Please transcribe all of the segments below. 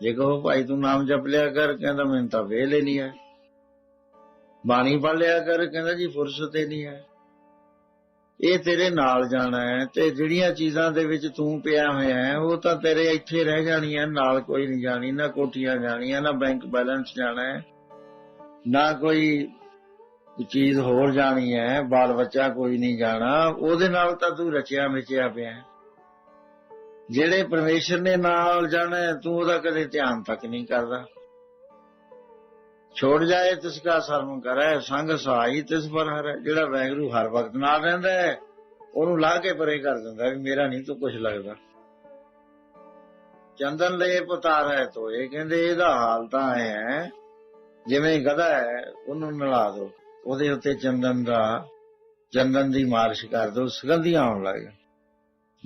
ਜੇ ਕਹੋ ਭਾਈ ਤੂੰ ਨਾਮ ਜਪ ਲਿਆ ਕਰ, ਕਹਿੰਦਾ ਮੈਨੂੰ ਤਾਂ ਵੇਲ ਹੀ ਨਹੀਂ ਹੈ। ਬਾਣੀ ਪੜ ਲਿਆ ਕਰ, ਕਹਿੰਦਾ ਜੀ ਫੁਰਸਤ ਹੀ ਨਹੀਂ ਹੈ। ਇਹ ਤੇਰੇ ਨਾਲ ਜਾਣਾ ਹੈ ਤੇ ਜਿਹੜੀਆਂ ਚੀਜ਼ਾਂ ਦੇ ਵਿੱਚ ਤੂੰ ਪਿਆ ਹੋਇਆ ਹੈ, ਉਹ ਤਾਂ ਤੇਰੇ ਇੱਥੇ ਰਹਿ ਜਾਣੀਆਂ, ਨਾਲ ਕੋਈ ਨਹੀਂ ਜਾਣੀ, ਨਾ ਕੋਠੀਆਂ ਜਾਣੀਆਂ, ਨਾ ਬੈਂਕ ਬੈਲੈਂਸ ਜਾਣਾ ਹੈ, ਨਾ ਕੋਈ ਚੀਜ਼ ਹੋਰ ਜਾਣੀ ਹੈ, ਬਾਲ ਬੱਚਾ ਕੋਈ ਨਹੀਂ ਜਾਣਾ, ਉਹਦੇ ਨਾਲ ਤਾਂ ਤੂੰ ਰਚਿਆ ਮਿਚਿਆ ਪਿਆ ਜਿਹੜੇ ਪਰਮੇਸ਼ਰ ਨੇ ਨਾਲ ਜਾਣਾ ਤੂੰ ਉਹਦਾ ਕਦੇ ਧਿਆਨ ਤੱਕ ਨਹੀਂ ਕਰਦਾ। ਛੋੜ ਜਾਏ ਤਿਸ ਕਾ ਸ਼ਰਮ ਕਰੈ, ਸੰਗ ਸਹਾਈ ਤਿਸ ਪਰ ਹਰੈ। ਜਿਹੜਾ ਵੈਗਰੂ ਹਰ ਵਕਤ ਨਾਲ ਰਹਿੰਦਾ ਹੈ, ਉਹਨੂੰ ਲਾ ਕੇ ਪਰੇ ਕਰ ਦਿੰਦਾ ਵੀ ਮੇਰਾ ਨਹੀਂ ਤੂੰ ਕੁਝ ਲੱਗਦਾ। ਚੰਦਨ ਲੈ ਪਤਾਰ ਹੈ ਤੋ ਇਹ ਕਹਿੰਦੇ ਇਹਦਾ ਹਾਲ ਤਾਂ ਐ ਹੈ, ਜਿਵੇਂ ਗਧਾ ਹੈ, ਉਹਨੂੰ ਨਲਾ ਦੋ ਉਹਦੇ ਉੱਤੇ ਚੰਦਨ ਦਾ, ਚੰਦਨ ਦੀ ਮਾਲਿਸ਼ ਕਰ ਦੋ ਸੁਗੰਧੀਆਂ ਆਉਣ ਲੱਗ ਜਾਣ।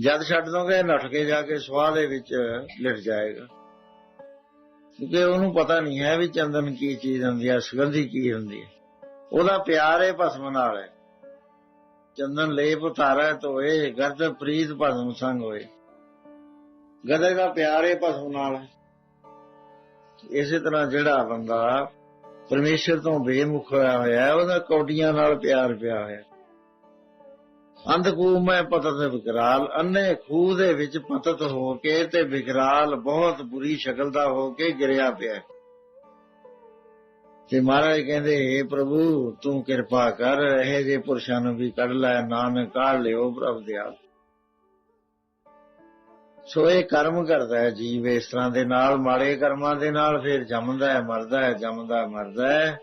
ਜਦ ਛੱਡ ਦੋਗੇ, ਨੱਠ ਕੇ ਜਾ ਕੇ ਸਵਾਹ ਦੇ ਵਿੱਚ ਲਿਟ ਜਾਏਗਾ। ਕਿਉਂਕਿ ਉਹਨੂੰ ਪਤਾ ਨਹੀਂ ਹੈ ਵੀ ਚੰਦਨ ਕੀ ਚੀਜ਼ ਹੁੰਦੀ ਹੈ, ਸੁਗੰਧੀ ਕੀ ਹੁੰਦੀ ਹੈ। ਉਹਦਾ ਪਿਆਰ ਹੈ ਭਸਮ ਨਾਲ ਹੈ ਚੰਦਨ ਲੇਪ ਉਤਾਰੈ ਤੋਏ ਗਰਦ ਪ੍ਰੀਤ ਭਸਮ ਸੰਗ ਹੋਏ। ਗਦਰ ਦਾ ਪਿਆਰ ਹੈ ਭਸਮ ਨਾਲ। ਇਸੇ ਤਰ੍ਹਾਂ ਜਿਹੜਾ ਬੰਦਾ ਪਰਮੇਸ਼ਰ ਤੋਂ ਬੇਮੁਖ ਹੋਇਆ ਹੋਇਆ ਹੈ, ਉਹਦਾ ਕੌਡੀਆਂ ਨਾਲ ਪਿਆਰ ਪਿਆ ਹੋਇਆ ਅੰਧਕੂ ਮੈਂ ਪਤਤ ਵਿਕਰਾਲ ਅੰਨੇ ਖੂਹ ਦੇ ਵਿੱਚ ਪਤਤ ਹੋ ਕੇ ਤੇ ਵਿਕਰਾਲ ਬਹੁਤ ਬੁਰੀ ਸ਼ਕਲ ਦਾ ਹੋ ਕੇ ਗਿਰਿਆ ਪਿਆ। ਤੇ ਮਹਾਰਾਜ ਕਹਿੰਦੇ ਏ ਪ੍ਰਭੂ, ਤੂੰ ਕਿਰਪਾ ਕਰ, ਇਹ ਜੇ ਪੁਰਸ਼ਾਂ ਨੂੰ ਵੀ ਕੱਢ ਲੈ, ਨਾਨਕ ਕਾਢ ਲਿਓ ਪ੍ਰਭ ਦਿਆਲ ਸੋ ਇਹ ਕਰਮ ਕਰਦਾ ਹੈ ਜੀਵ, ਇਸ ਤਰ੍ਹਾਂ ਦੇ ਨਾਲ ਮਾੜੇ ਕਰਮਾਂ ਦੇ ਨਾਲ ਫਿਰ ਜੰਮਦਾ ਹੈ, ਮਰਦਾ ਹੈ, ਜੰਮਦਾ ਮਰਦਾ ਹੈ।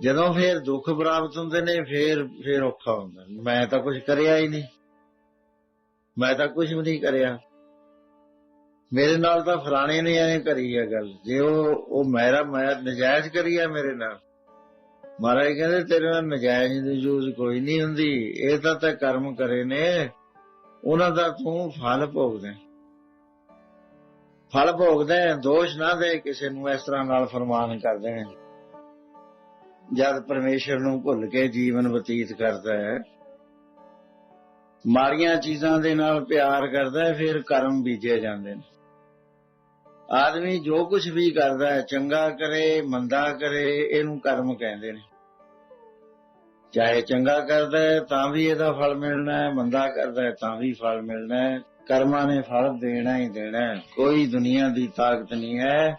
ਜਦੋਂ ਫੇਰ ਦੁੱਖ ਪ੍ਰਾਪਤ ਹੁੰਦੇ ਨੇ ਫੇਰ ਫੇਰ ਔਖਾ ਹੁੰਦਾ। ਮੈਂ ਤਾਂ ਕੁਝ ਕਰਿਆ ਹੀ ਨਹੀਂ। ਮੈਂ ਤਾਂ ਕੁਝ ਵੀ ਨਹੀਂ ਕਰਿਆ। ਮੇਰੇ ਨਾਲ ਤਾਂ ਫਲਾਣੇ ਨੇ ਐਂ ਕਰੀ ਆ ਗੱਲ। ਜੇ ਉਹ ਉਹ ਮੇਰਾ ਮੈਂ ਨਜਾਇਜ਼ ਕਰੀ ਆ ਮੇਰੇ ਨਾਲ। ਮਹਾਰਾਜ ਕਹਿੰਦੇ ਤੇਰੇ ਨਾਲ ਨਜਾਇਜ਼ ਦੀ ਜੂਜ਼ ਕੋਈ ਨਹੀਂ ਹੁੰਦੀ। ਇਹ ਤਾਂ ਤੇ ਕਰਮ ਕਰੇ ਨੇ। ਉਹਨਾਂ ਦਾ ਤੂੰ ਫਲ ਭੋਗਦਾ। ਹੈ। ਫਲ ਭੋਗਦਾ ਹੈ, ਦੋਸ਼ ਨਾ ਦੇ ਕਿਸੇ ਨੂੰ ਇਸ ਤਰ੍ਹਾਂ ਨਾਲ ਫਰਮਾਨ ਕਰਦੇ ਨੇ। ਜਦ ਪਰਮੇਸ਼ਰ ਨੂੰ ਭੁੱਲ ਕੇ ਜੀਵਨ ਬਤੀਤ ਕਰਦਾ ਹੈ ਮਾਰੀਆਂ ਚੀਜ਼ਾਂ ਦੇ ਨਾਲ ਪਿਆਰ ਕਰਦਾ ਹੈ, ਫਿਰ ਕਰਮ ਬੀਜੇ ਜਾਂਦੇ ਨੇ। ਆਦਮੀ ਜੋ ਕੁਝ ਵੀ ਕਰਦਾ ਹੈ, ਚੰਗਾ ਕਰੇ, ਮੰਦਾ ਕਰੇ, ਇਹਨੂੰ ਕਰਮ ਕਹਿੰਦੇ ਨੇ। ਚਾਹੇ ਚੰਗਾ ਕਰਦਾ ਹੈ, ਤਾਂ ਵੀ ਇਹਦਾ ਫਲ ਮਿਲਣਾ ਹੈ, ਮੰਦਾ ਕਰਦਾ ਹੈ, ਤਾਂ ਵੀ ਫਲ ਮਿਲਣਾ ਹੈ। ਕਰਮਾਂ ਨੇ ਫਲ ਦੇਣਾ ਹੀ ਦੇਣਾ ਹੈ। ਕੋਈ ਦੁਨੀਆ ਦੀ ਤਾਕਤ ਨਹੀਂ ਹੈ,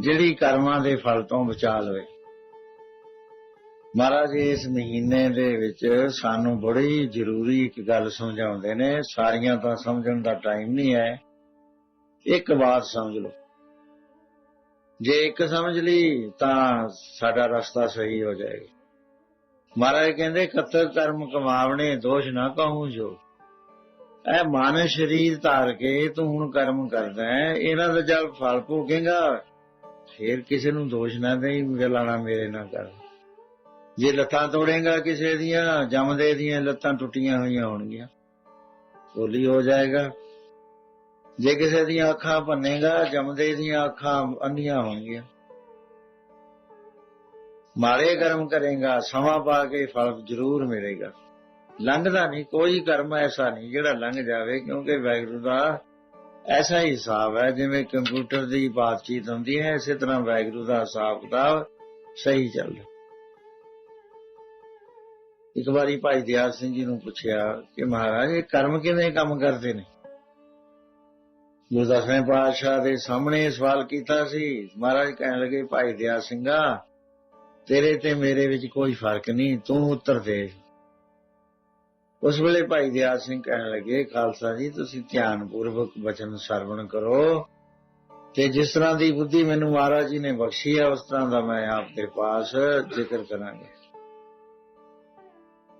ਜਿਹੜੀ ਕਰਮਾਂ ਦੇ ਫਲ ਤੋਂ ਬਚਾ ਲਵੇ। ਮਹਾਰਾਜ ਇਸ ਮਹੀਨੇ ਦੇ ਵਿੱਚ ਸਾਨੂੰ ਬੜੀ ਜ਼ਰੂਰੀ ਇੱਕ ਗੱਲ ਸਮਝਾਉਂਦੇ ਨੇ, ਸਾਰੀਆਂ ਤਾਂ ਸਮਝਣ ਦਾ ਟਾਈਮ ਨਹੀਂ ਹੈ। ਇੱਕ ਬਾਤ ਸਮਝ ਲਓ। ਜੇ ਇੱਕ ਸਮਝ ਲਈ, ਤਾਂ ਸਾਡਾ ਰਸਤਾ ਸਹੀ ਹੋ ਜਾਏਗਾ। ਮਹਾਰਾਜ ਕਹਿੰਦੇ ਕਤਲ ਕਰਮ ਕਮਾਵਣੇ, ਦੋਸ਼ ਨਾ ਕਹੂੰ ਜੋ। ਇਹ ਮਨ ਸਰੀਰ ਧਾਰ ਕੇ ਤੂੰ ਹੁਣ ਕਰਮ ਕਰਦਾ ਹੈ, ਇਹਨਾਂ ਦਾ ਜਦ ਫਲ ਭੋਗੇਗਾ। ਫੇਰ ਕਿਸੇ ਨੂੰ ਦੋਸ਼ ਨਾ ਦੇਈ ਗਲਾਣਾ ਮੇਰੇ ਨਾਲ ਕਰ। ਜੇ ਲੱਤਾਂ ਤੋੜੇਗਾ ਕਿਸੇ ਦੀਆਂ, ਜੰਮਦੇ ਦੀਆਂ ਲੱਤਾਂ ਟੁੱਟੀਆਂ ਹੋਈਆਂ ਹੋਣਗੀਆਂ। ਹੋਲੀ ਹੋ ਜਾਏਗਾ। ਜੇ ਕਿਸੇ ਦੀਆਂ ਅੱਖਾਂ ਭੰਨੇਗਾ, ਜੰਮਦੇ ਦੀਆਂ ਅੱਖਾਂ ਅੰਨੀਆਂ ਹੋਣਗੀਆਂ। ਮਾੜੇ ਕਰਮ ਕਰੇਗਾ, ਸਮਾਂ ਪਾ ਕੇ ਫਲ ਜ਼ਰੂਰ ਮਿਲੇਗਾ। ਲੰਘਦਾ ਨਹੀਂ, ਕੋਈ ਕਰਮ ਐਸਾ ਨਹੀਂ ਜਿਹੜਾ ਲੰਘ ਜਾਵੇ, ਕਿਉਂਕਿ ਵੈਗਰੂ ਦਾ ਐਸਾ ਹੀ ਹਿਸਾਬ ਹੈ, ਜਿਵੇਂ ਕੰਪਿਊਟਰ ਦੀ ਬਾਤਚੀਤ ਹੁੰਦੀ ਹੈ, ਇਸੇ ਤਰ੍ਹਾਂ ਵੈਗਰੂ ਦਾ ਹਿਸਾਬ ਕਿਤਾਬ ਸਹੀ ਚੱਲਦਾ। ਇੱਕ ਵਾਰੀ ਭਾਈ ਦਿਆਲ ਸਿੰਘ ਜੀ ਨੂੰ ਪੁੱਛਿਆ ਕਿ ਮਹਾਰਾਜ, ਇਹ ਕਰਮ ਕਿਵੇਂ ਕੰਮ ਕਰਦੇ ਨੇ? ਗੁਰਦਾਸਵੇਂ ਪਾਤਸ਼ਾਹ ਦੇ ਸਾਹਮਣੇ ਸਵਾਲ ਕੀਤਾ ਸੀ, ਮਹਾਰਾਜ ਕਹਿਣ ਲੱਗੇ, ਭਾਈ ਦਿਆਲ ਸਿੰਘਾ, ਤੇਰੇ ਤੇ ਮੇਰੇ ਵਿੱਚ ਕੋਈ ਫ਼ਰਕ ਨਹੀਂ, ਤੂੰ ਉੱਤਰ ਦੇ। ਉਸ ਵੇਲੇ ਭਾਈ ਦਿਆਲ ਸਿੰਘ ਕਹਿਣ ਲੱਗੇ, ਖਾਲਸਾ ਜੀ, ਤੁਸੀਂ ਧਿਆਨ ਪੂਰਵਕ ਬਚਨ ਸਰਵਣ ਕਰੋ ਤੇ ਜਿਸ ਤਰ੍ਹਾਂ ਦੀ ਬੁੱਧੀ ਮੈਨੂੰ ਮਹਾਰਾਜ ਜੀ ਨੇ ਬਖਸ਼ੀ ਹੈ ਉਸ ਤਰ੍ਹਾਂ ਦਾ ਮੈਂ ਆਪ ਦੇ ਪਾਸ ਜ਼ਿਕਰ ਕਰਾਂਗਾ।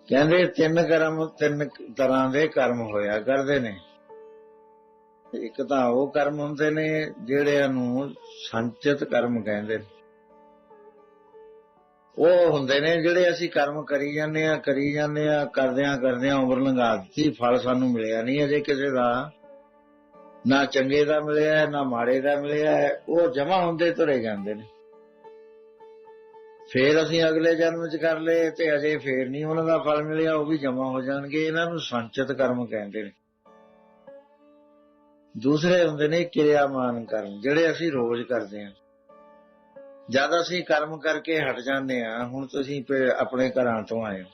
ਕਹਿੰਦੇ ਤਿੰਨ ਕਰਮ, ਤਿੰਨ ਤਰ੍ਹਾਂ ਦੇ ਕਰਮ ਹੋਇਆ ਕਰਦੇ ਨੇ। ਇੱਕ ਤਾਂ ਉਹ ਕਰਮ ਹੁੰਦੇ ਨੇ ਜਿਹੜਿਆਂ ਨੂੰ ਸੰਚਿਤ ਕਰਮ ਕਹਿੰਦੇ ਨੇ। ਉਹ ਹੁੰਦੇ ਨੇ ਜਿਹੜੇ ਅਸੀਂ ਕਰਮ ਕਰੀ ਜਾਂਦੇ ਆ ਕਰੀ ਜਾਂਦੇ ਆ ਕਰਦਿਆਂ ਕਰਦਿਆਂ ਉਮਰ ਲੰਘਾ ਦਿੱਤੀ, ਫਲ ਸਾਨੂੰ ਮਿਲਿਆ ਨਹੀਂ ਅਜੇ ਕਿਸੇ ਦਾ। ਨਾ ਚੰਗੇ ਦਾ ਮਿਲਿਆ, ਨਾ ਮਾੜੇ ਦਾ ਮਿਲਿਆ ਹੈ। ਉਹ ਜਮਾ ਹੁੰਦੇ ਤੁਰੇ ਜਾਂਦੇ ਨੇ। ਫੇਰ ਅਸੀਂ ਅਗਲੇ ਜਨਮ ਚ ਕਰ ਲਏ ਤੇ ਅਜੇ ਫੇਰ ਨਹੀਂ ਉਹਨਾਂ ਦਾ ਫਲ ਮਿਲਿਆ, ਉਹ ਵੀ ਜਮਾ ਹੋ ਜਾਣਗੇ, ਇਹਨਾਂ ਨੂੰ ਸੰਚਿਤ ਕਰਮ ਕਹਿੰਦੇ ਨੇ। ਦੂਸਰੇ ਹੁੰਦੇ ਨੇ ਕਿਰਿਆਮਾਨ ਕਰਮ, ਜਿਹੜੇ ਅਸੀਂ ਰੋਜ਼ ਕਰਦੇ ਹਾਂ। ਜਦ ਅਸੀਂ ਕਰਮ ਕਰਕੇ ਹਟ ਜਾਂਦੇ ਆ ਹੁਣ ਤੁਸੀਂ ਆਪਣੇ ਘਰਾਂ ਤੋਂ ਆਏ ਹੋ।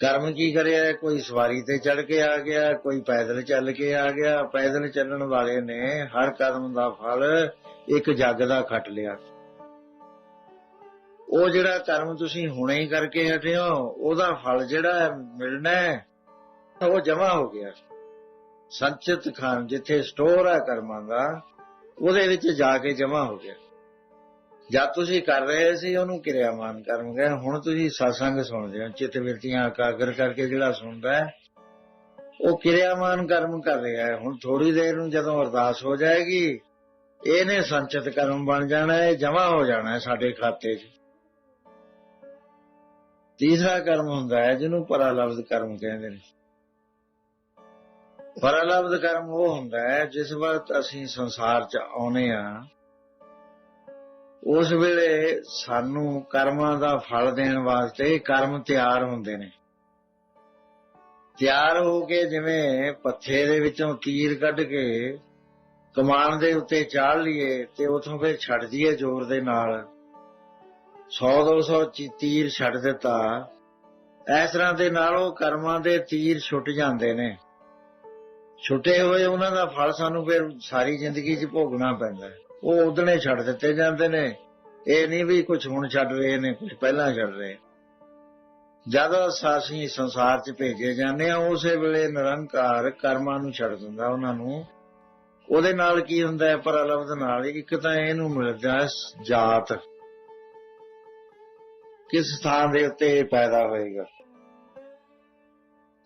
ਕਰਮ ਕੀ ਕਰਿਆ? ਕੋਈ ਸਵਾਰੀ ਤੇ ਚੜ ਕੇ ਆ ਗਿਆ, ਕੋਈ ਪੈਦਲ ਚੱਲ ਕੇ ਆ ਗਿਆ। ਪੈਦਲ ਚੱਲਣ ਵਾਲੇ ਨੇ ਹਰ ਕਰਮ ਦਾ ਫਲ ਇੱਕ ਜੱਗ ਦਾ ਖੱਟ ਲਿਆ। ਉਹ ਜਿਹੜਾ ਕਰਮ ਤੁਸੀਂ ਹੁਣੇ ਹੀ ਕਰਕੇ ਹਟੇ ਹੋ, ਉਹਦਾ ਫਲ ਜਿਹੜਾ ਮਿਲਣਾ ਹੈ ਉਹ ਜਮਾ ਹੋ ਗਿਆ। ਸੰਚਿਤ ਖਾਨ ਜਿੱਥੇ ਸਟੋਰ ਹੈ ਕਰਮਾਂ ਦਾ, ਉਹਦੇ ਵਿੱਚ ਜਾ ਕੇ ਜਮਾ ਹੋ ਗਿਆ। ਜਦ ਤੁਸੀਂ ਕਰ ਰਹੇ ਸੀ, ਉਹਨੂੰ ਕਿਰਿਆਮਾਨ ਕਰਮ ਗਏ ਹੁਣ ਤੁਸੀਂ satsang ਸੁਣਦੇ ਹੋ, ਚਿੱਤ ਵਿਰਤੀਆਂ ਇਕਾਗਰ ਕਰਕੇ ਜਿਹੜਾ ਸੁਣਦਾ ਹੈ, ਉਹ ਕਿਰਿਆਮਾਨ ਕਰਮ ਕਰ ਰਿਹਾ ਹੈ। ਹੁਣ ਥੋੜੀ ਦੇਰ ਨੂੰ ਜਦੋਂ ਅਰਦਾਸ ਹੋ ਜਾਏਗੀ, ਇਹਨੇ ਸੰਚਿਤ ਕਰਮ ਬਣ ਜਾਣਾ ਹੈ ਜਮਾ ਹੋ ਜਾਣਾ ਹੈ ਸਾਡੇ ਖਾਤੇ 'ਚ। ਤੀਸਰਾ ਕਰਮ ਹੁੰਦਾ ਹੈ, ਜਿਹਨੂੰ ਪਰਾਲਬਧ ਕਰਮ ਕਹਿੰਦੇ ਨੇ। ਪਰਾਲਬਧ ਕਰਮ ਉਹ ਹੁੰਦਾ ਹੈ, ਜਿਸ ਵਕਤ ਅਸੀਂ ਸੰਸਾਰ 'ਚ ਆਉਨੇ ਆ, ਉਸ ਵੇਲੇ ਸਾਨੂੰ ਕਰਮਾਂ ਦਾ ਫਲ ਦੇਣ ਵਾਸਤੇ ਕਰਮ ਤਿਆਰ ਹੁੰਦੇ ਨੇ। ਤਿਆਰ ਹੋ ਕੇ ਜਿਵੇਂ ਪੱਥੇ ਦੇ ਵਿੱਚੋਂ ਤੀਰ ਕੱਢ ਕੇ ਕਮਾਨ ਦੇ ਉੱਤੇ ਚਾੜ ਲਈਏ ਤੇ ਉਥੋਂ ਫਿਰ ਛੱਡ ਦਈਏ ਜ਼ੋਰ ਦੇ ਨਾਲ। 100 200 ਚੀ- ਤੀਰ ਛੱਡ ਦਿੱਤਾ। ਇਸ ਤਰ੍ਹਾਂ ਦੇ ਨਾਲ ਉਹ ਕਰਮਾਂ ਦੇ ਤੀਰ ਛੁੱਟ ਜਾਂਦੇ ਨੇ। ਛੁੱਟੇ ਹੋਏ ਉਹਨਾਂ ਦਾ ਫਲ ਸਾਨੂੰ ਫਿਰ ਸਾਰੀ ਜ਼ਿੰਦਗੀ 'ਚ ਭੋਗਣਾ ਪੈਂਦਾ ਹੈ। ਉਹ ਉਦਣੇ ਛੱਡ ਦਿੱਤੇ ਜਾਂਦੇ ਨੇ। ਇਹ ਨਹੀਂ ਵੀ ਕੁਝ ਹੁਣ ਛੱਡ ਰਹੇ ਨੇ ਕੁਝ ਪਹਿਲਾਂ ਛੱਡ ਰਹੇ। ਜਦ ਅਸੀਂ ਸੰਸਾਰ 'ਚ ਭੇਜੇ ਜਾਂਦੇ ਆ ਉਸੇ ਵੇਲੇ ਨਿਰੰਕਾਰ ਕਰਮਾਂ ਨੂੰ ਛੱਡ ਦਿੰਦਾ ਉਹਨਾਂ ਨੂੰ। ਉਹਦੇ ਨਾਲ ਕੀ ਹੁੰਦਾ ਹੈ? ਪਰਲਬਧ ਨਾਲ ਇੱਕ ਤਾਂ ਇਹਨੂੰ ਮਿਲਦਾ ਜਾਤ। ਕਿਸ ਸਥਾਨ ਦੇ ਉੱਤੇ ਇਹ ਪੈਦਾ ਹੋਏਗਾ?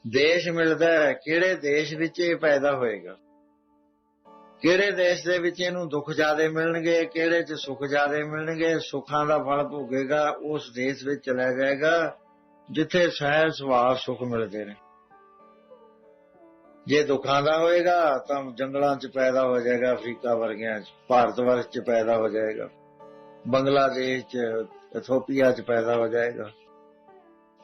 ਦੇਸ਼ ਮਿਲਦਾ ਹੈ, ਕਿਹੜੇ ਦੇਸ਼ ਵਿੱਚ ਇਹ ਪੈਦਾ ਹੋਏਗਾ? ਕਿਹੜੇ ਦੇਸ਼ ਦੇ ਵਿੱਚ ਇਹਨੂੰ ਦੁੱਖ ਜ਼ਿਆਦੇ ਮਿਲਣਗੇ, ਕਿਹੜੇ 'ਚ ਸੁੱਖ ਜ਼ਿਆਦੇ ਮਿਲਣਗੇ, ਸੁੱਖਾਂ ਦਾ ਫਲ ਭੋਗੇਗਾ, ਉਸ ਦੇਸ਼ ਵਿੱਚ ਚਲਾ ਜਾਏਗਾ, ਜਿੱਥੇ ਸਹਿਜ ਸੁਭਾਅ ਸੁੱਖ ਮਿਲਦੇ ਨੇ। ਜੇ ਦੁੱਖਾਂ ਦਾ ਹੋਏਗਾ, ਤਾਂ ਜੰਗਲਾਂ 'ਚ ਪੈਦਾ ਹੋ ਜਾਏਗਾ, ਅਫਰੀਕਾ ਵਰਗਿਆਂ 'ਚ, ਭਾਰਤ ਵਰਗ 'ਚ ਪੈਦਾ ਹੋ ਜਾਏਗਾ। ਬੰਗਲਾਦੇਸ਼ 'ਚ, ਇਥੋਪੀਆ 'ਚ ਪੈਦਾ ਹੋ ਜਾਏਗਾ।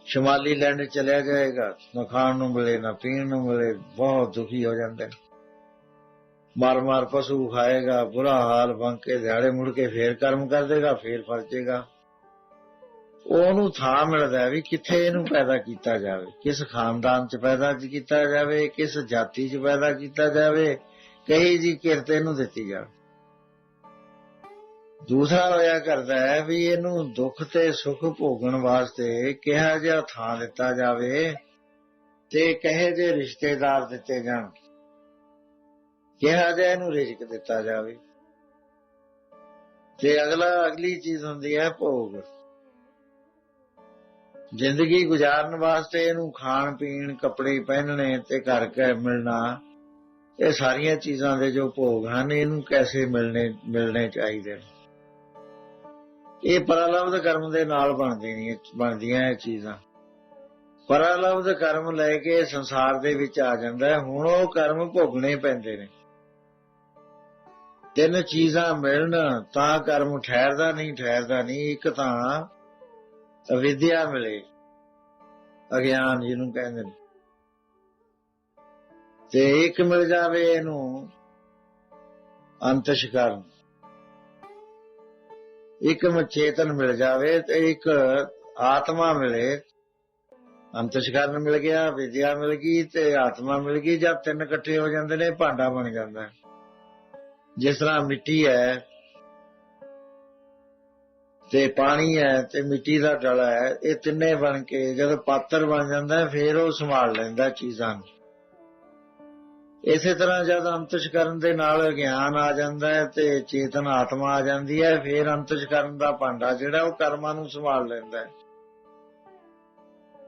ਸ਼ਮਾਲੀ ਲੈਂਡ ਚਲਿਆ ਜਾਏਗਾ। ਨਾ ਖਾਣ ਨੂੰ ਮਿਲੇ, ਨਾ ਪੀਣ ਨੂੰ ਮਿਲੇ, ਬਹੁਤ ਦੁਖੀ ਹੋ ਜਾਂਦੇ ਮਾਰ ਮਾਰ ਪਸ਼ੂ ਖਾਏਗਾ, ਬੁਰਾ ਹਾਲ ਬਣ ਕੇ ਦਿਹਾੜੇ ਮੁੜ ਕੇ ਫੇਰ ਕਰਮ ਕਰ ਦੇਗਾ, ਫੇਰ ਫਰਜੇਗਾ ਉਹਨੂੰ ਥਾਂ ਮਿਲਦਾ ਵੀ ਕਿੱਥੇ ਇਹਨੂੰ ਪੈਦਾ ਕੀਤਾ ਜਾਵੇ। ਕਿਸ ਖਾਨਦਾਨ 'ਚ ਪੈਦਾ ਕੀਤਾ ਜਾਵੇ, ਕਿਸ ਜਾਤੀ 'ਚ ਪੈਦਾ ਕੀਤਾ ਜਾਵੇ, ਕਹੀ ਜੀ ਕਿਰਤ ਇਹਨੂੰ ਦਿੱਤੀ ਜਾਵੇ। ਦੂਸਰਾ ਹੋਇਆ ਕਰਦਾ ਹੈ ਵੀ ਇਹਨੂੰ ਦੁੱਖ ਤੇ ਸੁੱਖ ਭੋਗਣ ਵਾਸਤੇ ਕਿਹਾ ਜਿਹਾ ਥਾਂ ਦਿੱਤਾ ਜਾਵੇ ਤੇ ਕਹੇ ਜੇ ਰਿਸ਼ਤੇਦਾਰ ਦਿੱਤੇ ਜਾਣ। ਕਿਹਾ ਜਿਹਾ ਇਹਨੂੰ ਰਿਜ਼ਕ ਦਿੱਤਾ ਜਾਵੇ। ਤੇ ਅਗਲਾ, ਅਗਲੀ ਚੀਜ਼ ਹੁੰਦੀ ਹੈ ਭੋਗ। ਜ਼ਿੰਦਗੀ ਗੁਜ਼ਾਰਨ ਵਾਸਤੇ ਇਹਨੂੰ ਖਾਣ, ਪੀਣ, ਕੱਪੜੇ ਪਹਿਨਣੇ ਤੇ ਘਰ ਘਰ ਮਿਲਣਾ, ਇਹ ਸਾਰੀਆਂ ਚੀਜ਼ਾਂ ਦੇ ਜੋ ਭੋਗ ਹਨ, ਇਹਨੂੰ ਕੈਸੇ ਮਿਲਣੇ ਮਿਲਣੇ ਚਾਹੀਦੇ ਨੇ? ਇਹ ਪਰਾਲਬਧ ਕਰਮ ਦੇ ਨਾਲ ਬਣਦੀ ਨਹੀਂ ਬਣਦੀਆਂ ਇਹ ਚੀਜ਼ਾਂ। ਪਰਾਲਬਧ ਕਰਮ ਲੈ ਕੇ ਸੰਸਾਰ ਦੇ ਵਿੱਚ ਆ ਜਾਂਦਾ ਹੈ, ਹੁਣ ਉਹ ਕਰਮ ਭੋਗਣੇ ਪੈਂਦੇ ਨੇ। ਤਿੰਨ ਚੀਜ਼ਾਂ ਮਿਲਣ ਤਾਂ ਕਰਮ ਠਹਿਰਦਾ ਨਹੀਂ ਠਹਿਰਦਾ ਨਹੀਂ। ਇੱਕ ਤਾਂ ਅਵਿਦਿਆ ਮਿਲੇ, ਅਗਿਆਨ ਜਿਹਨੂੰ ਕਹਿੰਦੇ ਨੇ। ਤੇ ਇੱਕ ਮਿਲ ਜਾਵੇ ਇਹਨੂੰ ਅੰਤਸ਼ਕਰਨ। ਇੱਕ ਚੇਤਨ ਮਿਲ ਜਾਵੇ ਤੇ ਇੱਕ ਆਤਮਾ ਮਿਲੇ। ਅੰਤਸ਼ਕਰਨ ਮਿਲ ਗਿਆ, ਵਿਦਿਆ ਮਿਲ ਗਈ ਤੇ ਆਤਮਾ ਮਿਲ ਗਈ, ਜਦ ਤਿੰਨ ਇਕੱਠੇ ਹੋ ਜਾਂਦੇ ਨੇ, ਭਾਂਡਾ ਬਣ ਜਾਂਦਾ। ਜਿਸ ਤਰ੍ਹਾਂ ਮਿੱਟੀ ਹੈ ਤੇ ਪਾਣੀ ਹੈ ਤੇ ਮਿੱਟੀ ਦਾ ਡਲਾ ਹੈ, ਇਹ ਤਿੰਨੇ ਬਣ ਕੇ ਜਦੋਂ ਪਾਤਰ ਬਣ ਜਾਂਦਾ, ਫੇਰ ਉਹ ਸੰਭਾਲ ਲੈਂਦਾ ਚੀਜ਼ਾਂ ਨੂੰ। ਇਸੇ ਤਰ੍ਹਾਂ ਜਦ ਅੰਤਸ਼ਕਰਨ ਦੇ ਨਾਲ ਗਿਆਨ ਆ ਜਾਂਦਾ ਹੈ ਤੇ ਚੇਤਨ ਆਤਮਾ ਆ ਜਾਂਦੀ ਹੈ, ਫਿਰ ਅੰਤਸ਼ਕਰਨ ਦਾ ਭਾਂਡਾ ਜਿਹੜਾ ਉਹ ਕਰਮਾਂ ਨੂੰ ਸੰਭਾਲ ਲੈਂਦਾ ਹੈ।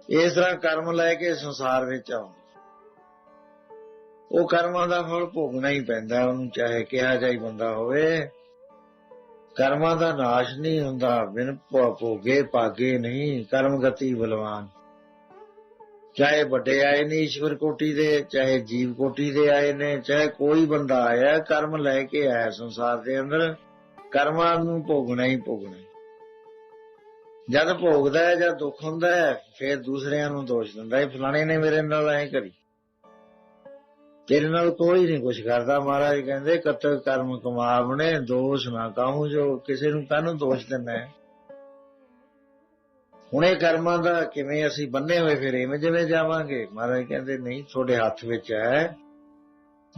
ਇਸ ਤਰ੍ਹਾਂ ਕਰਮ ਲੈ ਕੇ ਸੰਸਾਰ ਵਿੱਚ ਆਉਂਦਾ ਉਹ ਕਰਮਾਂ ਦਾ ਫਲ ਭੋਗਣਾ ਹੀ ਪੈਂਦਾ ਉਹਨੂੰ ਚਾਹੇ ਕਿਹਾ ਜਾਈ ਬੰਦਾ ਹੋਵੇ। ਕਰਮਾਂ ਦਾ ਨਾਸ਼ ਨਹੀਂ ਹੁੰਦਾ, ਬਿਨ ਭੋਗੇ ਭਾਗੇ ਨਹੀਂ, ਕਰਮ ਗਤੀ ਬਲਵਾਨ। ਚਾਹੇ ਵੱਡੇ ਆਏ ਨੇ ਈਸ਼ਵਰ ਕੋਟੀ ਦੇ, ਚਾਹੇ ਜੀਵ ਕੋਟੀ ਦੇ ਆਏ ਨੇ, ਚਾਹੇ ਕੋਈ ਬੰਦਾ ਆਇਆ, ਕਰਮ ਲੈ ਕੇ ਆਇਆ ਸੰਸਾਰ ਦੇ ਅੰਦਰ, ਕਰਮਾਂ ਨੂੰ ਭੋਗਣਾ ਹੀ ਭੋਗਣਾ। ਜਦ ਭੋਗਦਾ ਹੈ, ਜਦ ਦੁੱਖ ਹੁੰਦਾ ਹੈ, ਫਿਰ ਦੂਸਰਿਆਂ ਨੂੰ ਦੋਸ਼ ਦਿੰਦਾ ਹੈ, ਫਲਾਣੇ ਨੇ ਮੇਰੇ ਨਾਲ ਐ ਕਰੀ। ਤੇਰੇ ਨਾਲ ਕੋਈ ਨਹੀਂ ਕੁਛ ਕਰਦਾ, ਮਹਾਰਾਜ ਕਹਿੰਦੇ, ਕਤਲ ਕਰਮ ਕਮਾਵਣੇ, ਦੋਸ਼ ਨਾ ਕਾਹੂ ਜੋ ਕਿਸੇ ਨੂੰ ਕਾਹਨੂੰ ਦੋਸ਼ ਦਿੰਦਾ ਹੈ? ਹੁਣ ਇਹ ਕਰਮਾਂ ਦਾ ਕਿਵੇਂ ਅਸੀਂ ਬੰਨੇ ਹੋਏ, ਫਿਰ ਇਵੇਂ ਜਿਵੇਂ ਜਾਵਾਂਗੇ? ਮਹਾਰਾਜ ਕਹਿੰਦੇ, ਨਹੀਂ, ਤੁਹਾਡੇ ਹੱਥ ਵਿੱਚ ਹੈ।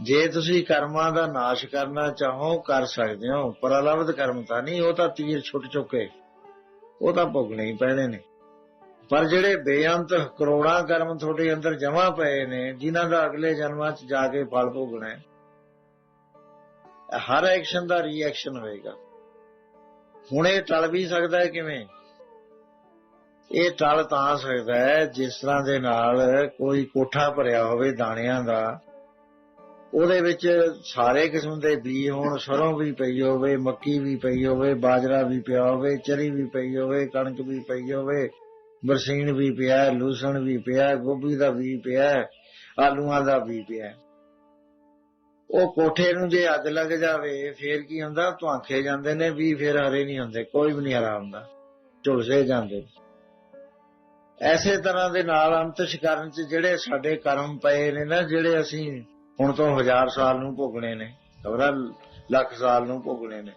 ਜੇ ਤੁਸੀਂ ਕਰਮਾਂ ਦਾ ਨਾਸ਼ ਕਰਨਾ ਚਾਹੋ, ਕਰ ਸਕਦੇ ਹੋ, ਪਰ ਕਰਮ ਤਾਂ ਨਹੀਂ, ਉਹ ਤਾਂ ਤੀਰ ਛੁੱਟ ਚੁੱਕੇ। ਉਹ ਤਾਂ ਭੋਗਣੇ ਹੀ ਪੈਣੇ ਨੇ। ਪਰ ਜਿਹੜੇ ਬੇਅੰਤ ਕਰੋੜਾਂ ਕਰਮ ਤੁਹਾਡੇ ਅੰਦਰ ਜਮਾ ਪਏ ਨੇ, ਜਿਨ੍ਹਾਂ ਦਾ ਅਗਲੇ ਜਨਮਾਂ 'ਚ ਜਾ ਕੇ ਫਲ ਭੋਗਣਾ ਹੈ, ਹਰ ਐਕਸ਼ਨ ਦਾ ਰਿਐਕਸ਼ਨ ਹੋਏਗਾ। ਹੁਣ ਇਹ ਟਲ ਵੀ ਸਕਦਾ ਹੈ ਕਿਵੇਂ? ਇਹ ਟਲ ਤਾਂ ਸਕਦਾ ਹੈ, ਜਿਸ ਤਰ੍ਹਾਂ ਦੇ ਨਾਲ ਕੋਈ ਕੋਠਾ ਭਰਿਆ ਹੋਵੇ ਦਾਣਿਆਂ ਦਾ, ਉਹਦੇ ਵਿੱਚ ਸਾਰੇ ਕਿਸਮ ਦੇ ਬੀਜ ਹੋਣ, ਸਰੋਂ ਵੀ ਪਈ ਹੋਵੇ, ਮੱਕੀ ਵੀ ਪਈ ਹੋਵੇ, ਬਾਜਰਾ ਵੀ ਪਿਆ ਹੋਵੇ, ਚਰੀ ਵੀ ਪਈ ਹੋਵੇ, ਕਣਕ ਵੀ ਪਈ ਹੋਵੇ, ਬਰਸੀਨ ਵੀ ਪਿਆ ਲੂਸਣ ਵੀ ਪਿਆ ਗੋਭੀ ਦਾ ਵੀ ਪਿਆ ਆਲੂਆਂ ਦਾ ਵੀ ਪਿਆ ਹੈ। ਉਹ ਕੋਠੇ ਨੂੰ ਜੇ ਅੱਗ ਲੱਗ ਜਾਵੇ, ਫੇਰ ਕੀ ਹੁੰਦਾ ਧੁਆਂਖੇ ਜਾਂਦੇ ਨੇ, ਵੀ ਫੇਰ ਹਰੇ ਨਹੀਂ ਹੁੰਦੇ, ਕੋਈ ਵੀ ਨਹੀਂ ਹਰਾ ਹੁੰਦਾ ਝੁਲਸੇ ਜਾਂਦੇ ਨੇ। ਐਸੇ ਤਰ੍ਹਾਂ ਦੇ ਨਾਲ ਅੰਤਿਸ਼ ਕਰਨ ਚ ਜਿਹੜੇ ਸਾਡੇ ਕਰਮ ਪਏ ਨੇ ਨਾ, ਜਿਹੜੇ ਅਸੀਂ ਹੁਣ ਤੋਂ ਹਜ਼ਾਰ ਸਾਲ ਨੂੰ ਭੋਗਣੇ ਨੇ, ਖਬਰਾਂ ਲੱਖ ਸਾਲ ਨੂੰ ਭੋਗਣੇ ਨੇ,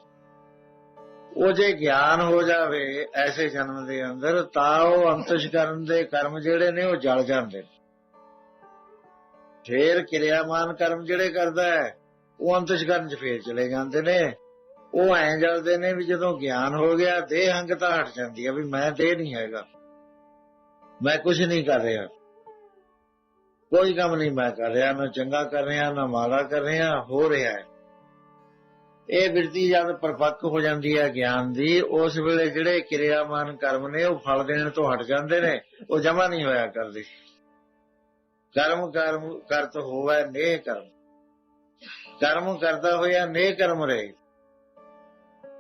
ਉਹ ਜੇ ਗਿਆਨ ਹੋ ਜਾਵੇ ਐਸੇ ਜਨਮ ਦੇ ਅੰਦਰ, ਤਾਂ ਉਹ ਅੰਤਿਸ਼ ਦੇ ਕਰਮ ਜਿਹੜੇ ਨੇ ਉਹ ਜਲ ਜਾਂਦੇ ਨੇ। ਫੇਰ ਕਿਰਿਆਮਾਨ ਕਰਮ ਜਿਹੜੇ ਕਰਦਾ ਹੈ, ਉਹ ਅੰਤਸ਼ਕਰਨ ਚ ਫੇਰ ਚਲੇ ਜਾਂਦੇ ਨੇ। ਉਹ ਐਂ ਜਲਦੇ ਨੇ ਵੀ ਜਦੋਂ ਗਿਆਨ ਹੋ ਗਿਆ, ਦੇਹ ਹੰਗਤਾ ਹਟ ਜਾਂਦੀ ਹੈ ਵੀ ਮੈਂ ਦੇਹ ਨਹੀਂ ਹੈਗਾ। ਮੈਂ ਕੁਝ ਨਹੀਂ ਕਰ ਰਿਹਾ। ਕੋਈ ਕੰਮ ਨਹੀਂ ਮੈਂ ਕਰ ਰਿਹਾ, ਨਾ ਚੰਗਾ ਕਰ ਰਿਹਾ, ਨਾ ਮਾੜਾ ਕਰ ਰਿਹਾ, ਹੋ ਰਿਹਾ ਹੈ। ਇਹ ਬਿਰਤੀ ਜਦ ਪਰਪੱਕ ਹੋ ਜਾਂਦੀ ਹੈ ਗਿਆਨ ਦੀ, ਉਸ ਵੇਲੇ ਜਿਹੜੇ ਕਿਰਿਆਮਾਨ ਕਰਮ ਨੇ, ਉਹ ਫਲ ਦੇਣ ਤੋਂ ਹਟ ਜਾਂਦੇ ਨੇ, ਉਹ ਜਮਾ ਨਹੀਂ ਹੋਇਆ ਕਰਦੇ। ਕਰਮ ਕਰਮ ਕਰਤ ਹੋਵੇ ਨੇ ਕਰਮ। ਕਰਮ ਕਰਦਾ ਹੋਇਆ ਨੇ ਕਰਮ ਰਹੇ।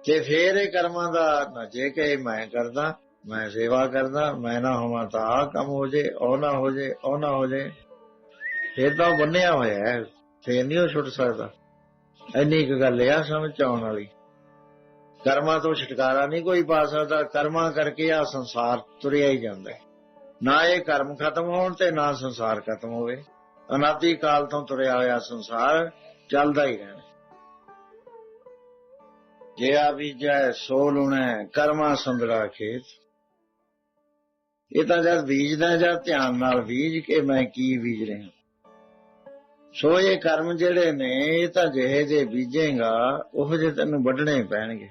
ਤੇ ਫੇਰ ਇਹ ਕਰਮਾਂ ਦਾ ਨਾ ਜੇ ਕਹੇ ਮੈਂ ਕਰਦਾ ਮੈਂ ਸੇਵਾ ਕਰਦਾ, ਮੈਂ ਨਾ ਹੋਵਾਂ ਤਾਂ ਆਹ ਕੰਮ ਹੋ ਜੇ, ਉਹ ਨਾ ਹੋ ਜੇ, ਉਹ ਨਾ ਹੋ ਜੇ। ਫੇਰ ਤਾਂ ਬੰਨਿਆ ਹੋਇਆ ਹੈ, ਫੇਰ ਨਹੀਂ ਉਹ ਛੁੱਟ ਸਕਦਾ। ਇੰਨੀ ਇੱਕ ਗੱਲ ਆ ਸਮਝ 'ਚ ਆਉਣ ਵਾਲੀ। ਕਰਮਾਂ ਤੋਂ ਛੁਟਕਾਰਾ ਨਹੀਂ ਕੋਈ ਪਾ ਸਕਦਾ, ਕਰਮਾਂ ਕਰਕੇ ਆ ਸੰਸਾਰ ਤੁਰਿਆ ਹੀ ਜਾਂਦਾ ਹੈ। ਨਾ ਇਹ ਕਰਮ ਖਤਮ ਹੋਣ ਤੇ ਨਾ ਸੰਸਾਰ ਖਤਮ ਹੋਵੇ। ਅਨਾਦੀ ਕਾਲ ਤੋਂ ਤੁਰਿਆ ਹੋਇਆ ਸੰਸਾਰ ਚੱਲਦਾ ਹੀ ਰਹਿਣਾ। ਜੇ ਆ ਬੀਜੈ ਸੋ ਲੁਣੈ ਕਰਮਾ ਸੰਦਰਾ ਖੇਤ। ਇਹ ਤਾਂ ਜਦ ਬੀਜਦਾ ਜਾਂ ਧਿਆਨ ਨਾਲ ਬੀਜ ਕੇ ਮੈਂ ਕੀ ਬੀਜ ਰਿਹਾ? ਸੋ ਇਹ ਕਰਮ ਜਿਹੜੇ ਨੇ, ਇਹ ਤਾਂ ਜਿਹੇ ਜੇ ਬੀਜੇਗਾ, ਉਹ ਜੇ ਤੈਨੂੰ ਵੱਢਣੇ ਪੈਣਗੇ।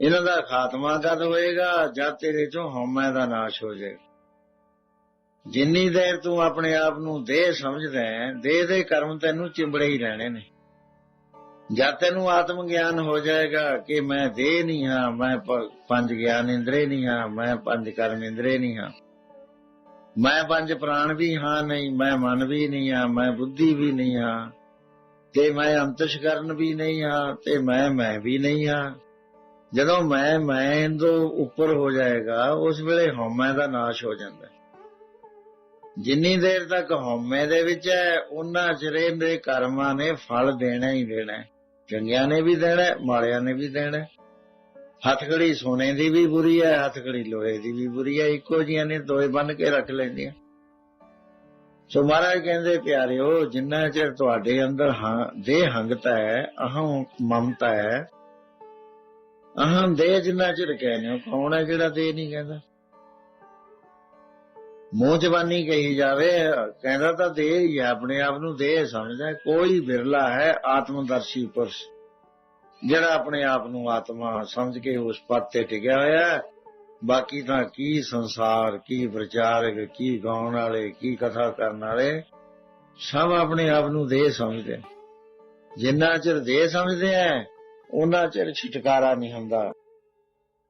ਇਹਨਾਂ ਦਾ ਖਾਤਮਾ ਕਦ ਹੋਏਗਾ? ਜਦ ਤੇਰੇ ਚੋਂ ਹਉਮੈ ਦਾ ਨਾਸ਼ ਹੋ ਜਾਏ। ਜਿੰਨੀ ਦੇਰ ਤੂੰ ਆਪਣੇ ਆਪ ਨੂੰ ਦੇਹ ਸਮਝਦਾ ਹੈ, ਦੇਹ ਦੇ ਕਰਮ ਤੈਨੂੰ ਚਿੰਬੜੇ ਹੀ ਰਹਿਣੇ ਨੇ। ਜਦ ਤੈਨੂੰ ਆਤਮ ਗਿਆਨ ਹੋ ਜਾਏਗਾ ਕਿ ਮੈਂ ਦੇਹ ਨਹੀਂ ਹਾਂ, ਮੈਂ ਪੰਜ ਗਿਆਨ ਇੰਦਰੇ ਨਹੀਂ ਹਾਂ, ਮੈਂ ਪੰਜ ਕਰਮ ਇੰਦਰੇ ਨਹੀਂ ਹਾਂ। ਮੈਂ ਪੰਜ ਪ੍ਰਾਣ ਵੀ ਹਾਂ ਨਹੀਂ, ਮੈਂ ਮਨ ਵੀ ਨਹੀਂ ਹਾਂ, ਮੈਂ ਬੁੱਧੀ ਵੀ ਨਹੀਂ ਹਾਂ। ਤੇ ਮੈਂ ਅੰਤਸ਼ ਕਰਨ ਵੀ ਨਹੀਂ ਹਾਂ, ਤੇ ਮੈਂ ਮੈਂ ਵੀ ਨਹੀਂ ਹਾਂ। ਜਦੋਂ ਮੈਂ ਮੈਂ ਤੋਂ ਉੱਪਰ ਹੋ ਜਾਏਗਾ, ਉਸ ਵੇਲੇ ਹਉਮੈ ਦਾ ਨਾਸ਼ ਹੋ ਜਾਂਦਾ। ਜਿੰਨੀ ਦੇਰ ਤੱਕ ਹਉਮੈ ਦੇ ਵਿੱਚ ਹੈ ਉਹਨਾਂ ਚਿਰੇ ਦੇ ਕਰਮਾਂ ਨੇ ਫਲ ਦੇਣਾ ਹੀ ਦੇਣਾ ਹੈ। ਚੰਗਿਆਂ ਨੇ ਵੀ ਦੇਣਾ ਹੈ, ਮਾੜਿਆਂ ਨੇ ਵੀ ਦੇਣਾ ਹੈ। ਹੱਥਕੜੀ ਸੋਨੇ ਦੀ ਵੀ ਬੁਰੀ ਹੈ ਹੱਥਕੜੀ ਲੋਹੇ ਦੀ ਵੀ ਬੁਰੀ ਹੈ ਇੱਕੋ ਜੀਆਂ ਨੇ ਦੋਏ ਬੰਨ ਕੇ ਰੱਖ ਲੈਂਦੀਆਂ ਸੋ ਮਹਾਰਾਜ ਕਹਿੰਦੇ ਪਿਆਰਿਓ ਜਿੰਨਾ ਚਿਰ ਤੁਹਾਡੇ ਅੰਦਰ ਹਾਂ ਦੇਹ ਹੰਗਤਾ ਹੈ ਅਹੰ ਮਮਤਾ ਹੈ ਅਹੰ ਦੇਹ ਜਿੰਨਾ ਚਿਰ ਕਹਿੰਦੇ ਹੋ ਕੌਣ ਹੈ ਜਿਹੜਾ ਦੇਹ ਨਹੀਂ ਕਹਿੰਦਾ ਮੂੰਹ ਜ਼ਬਾਨੀ ਕਹੀ ਜਾਵੇ, ਕਹਿੰਦਾ ਤਾਂ ਦੇਹ ਹੀ ਹੈ, ਆਪਣੇ ਆਪ ਨੂੰ ਦੇਹ ਸਮਝਦਾ ਕੋਈ ਬਿਰਲਾ ਹੈ ਆਤਮਦਰਸ਼ੀ ਪੁਰਸ਼। ਜਿਹੜਾ ਆਪਣੇ ਆਪ ਨੂੰ ਆਤਮਾ ਸਮਝ ਕੇ ਉਸ ਪਦ ਤੇ ਟਿਕਿਆ ਹੋਇਆ ਹੈ, ਬਾਕੀ ਤਾਂ ਕੀ ਸੰਸਾਰ, ਕੀ ਪ੍ਰਚਾਰਕ, ਕੀ ਗਾਉਣ ਵਾਲੇ, ਕੀ ਕਥਾ ਕਰਨ ਵਾਲੇ, ਸਭ ਆਪਣੇ ਆਪ ਨੂੰ ਦੇ ਸਮਝਦੇ। ਜਿੰਨਾ ਚਿਰ ਦੇ ਸਮਝਦੇ ਆ ਉਹਨਾਂ ਚਿਰ ਛੁਟਕਾਰਾ ਨਹੀਂ ਹੁੰਦਾ।